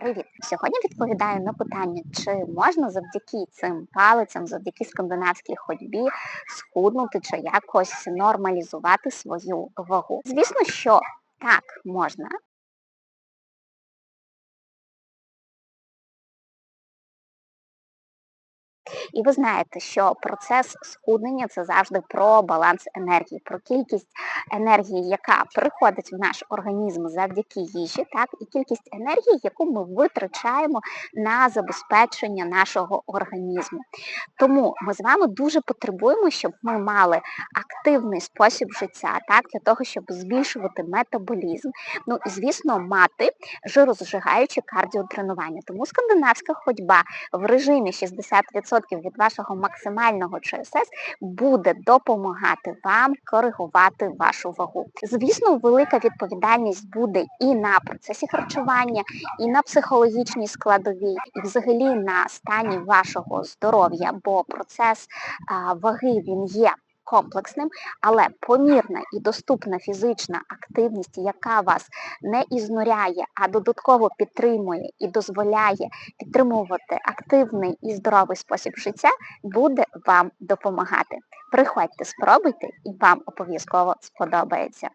Привіт! Сьогодні відповідаю на питання, чи можна завдяки цим палицям, завдяки скандинавській ходьбі схуднути чи якось нормалізувати свою вагу. Звісно, що так можна. І ви знаєте, що процес схуднення це завжди про баланс енергії, про кількість енергії, яка приходить в наш організм завдяки їжі, так, і кількість енергії, яку ми витрачаємо на забезпечення нашого організму. Тому ми з вами дуже потребуємо, щоб ми мали активний спосіб життя, так, для того, щоб збільшувати метаболізм. Ну і звісно, мати жирозжигаюче кардіотренування. Тому скандинавська ходьба в режимі 60% від вашого максимального ЧСС буде допомагати вам коригувати вашу вагу. Звісно, велика відповідальність буде і на процесі харчування, і на психологічній складовій, і взагалі на стані вашого здоров'я, бо процес а, ваги він є комплексним, але помірна і доступна фізична активність, яка вас не ізнуряє, а додатково підтримує і дозволяє підтримувати активний і здоровий спосіб життя, буде вам допомагати. Приходьте, спробуйте, і вам обов'язково сподобається.